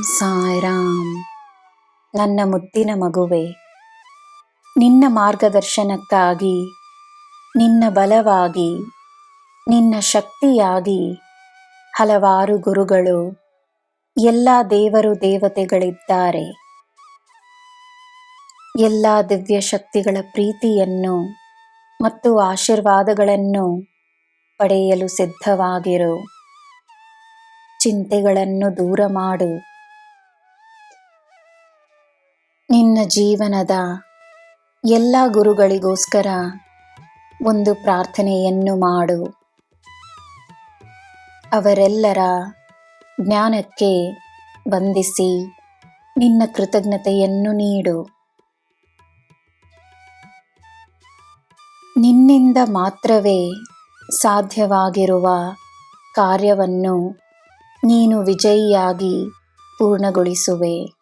ಸಾಯ್ರಾಮ್. ನನ್ನ ಮುದ್ದಿನ ಮಗುವೆ, ನಿನ್ನ ಮಾರ್ಗದರ್ಶನಕ್ಕಾಗಿ, ನಿನ್ನ ಬಲವಾಗಿ, ನಿನ್ನ ಶಕ್ತಿಯಾಗಿ ಹಲವಾರು ಗುರುಗಳು, ಎಲ್ಲ ದೇವರು ದೇವತೆಗಳಿದ್ದಾರೆ. ಎಲ್ಲ ದಿವ್ಯ ಶಕ್ತಿಗಳ ಪ್ರೀತಿಯನ್ನು ಮತ್ತು ಆಶೀರ್ವಾದಗಳನ್ನು ಪಡೆಯಲು ಸಿದ್ಧವಾಗಿರು. ಚಿಂತೆಗಳನ್ನು ದೂರ ಮಾಡು. ನಿನ್ನ ಜೀವನದ ಎಲ್ಲ ಗುರುಗಳಿಗೋಸ್ಕರ ಒಂದು ಪ್ರಾರ್ಥನೆಯನ್ನು ಮಾಡು. ಅವರೆಲ್ಲರ ಜ್ಞಾನಕ್ಕೆ ವಂದಿಸಿ ನಿನ್ನ ಕೃತಜ್ಞತೆಯನ್ನು ನೀಡು. ನಿನ್ನಿಂದ ಮಾತ್ರವೇ ಸಾಧ್ಯವಾಗಿರುವ ಕಾರ್ಯವನ್ನು ನೀನು ವಿಜಯಿಯಾಗಿ ಪೂರ್ಣಗೊಳಿಸುವೆ.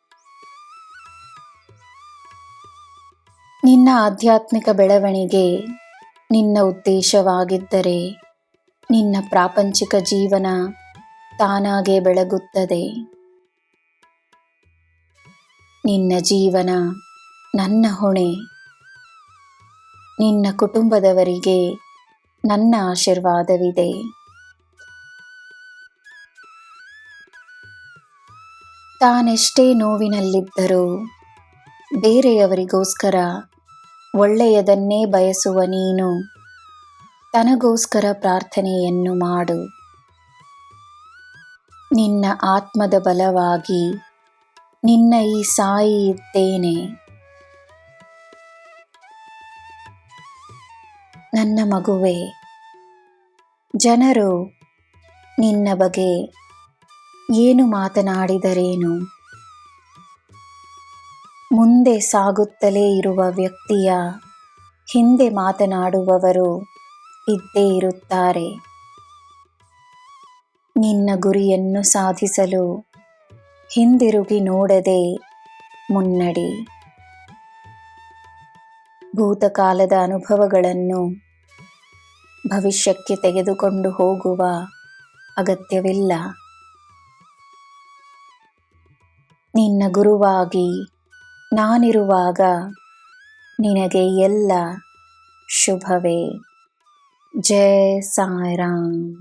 ನಿನ್ನ ಆಧ್ಯಾತ್ಮಿಕ ಬೆಳವಣಿಗೆ ನಿನ್ನ ಉದ್ದೇಶವಾಗಿದ್ದರೆ ನಿನ್ನ ಪ್ರಾಪಂಚಿಕ ಜೀವನ ತಾನಾಗೆ ಬೆಳಗುತ್ತದೆ. ನಿನ್ನ ಜೀವನ ನನ್ನ ಹೊಣೆ. ನಿನ್ನ ಕುಟುಂಬದವರಿಗೆ ನನ್ನ ಆಶೀರ್ವಾದವಿದೆ. ತಾನೆಷ್ಟೇ ನೋವಿನಲ್ಲಿದ್ದರೂ ಬೇರೆಯವರಿಗೋಸ್ಕರ ಒಳ್ಳೆಯದನ್ನೇ ಬಯಸುವ ನೀನು. ತನಗೋಸ್ಕರ ಪ್ರಾರ್ಥನೆಯನ್ನು ಮಾಡು. ನಿನ್ನ ಆತ್ಮದ ಬಲವಾಗಿ ನಿನ್ನ ಈ ಸಾಯಿ ಇದ್ದೇನೆ. ನನ್ನ ಮಗುವೆ, ಜನರು ನಿನ್ನ ಬಗ್ಗೆ ಏನು ಮಾತನಾಡಿದರೇನು? ಮುಂದೆ ಸಾಗುತ್ತಲೇ ಇರುವ ವ್ಯಕ್ತಿಯ ಹಿಂದೆ ಮಾತನಾಡುವವರು ಇದ್ದೇ ಇರುತ್ತಾರೆ. ನಿನ್ನ ಗುರಿಯನ್ನು ಸಾಧಿಸಲು ಹಿಂದಿರುಗಿ ನೋಡದೆ ಮುನ್ನಡಿ. ಭೂತಕಾಲದ ಅನುಭವಗಳನ್ನು ಭವಿಷ್ಯಕ್ಕೆ ತೆಗೆದುಕೊಂಡು ಹೋಗುವ ಅಗತ್ಯವಿಲ್ಲ. ನಿನ್ನ ಗುರುವಾಗಿ ನಾನಿರುವಾಗ ನಿನಗೆ ಎಲ್ಲ ಶುಭವೇ. ಜಯ ಸಾಯಿರಾಮ್.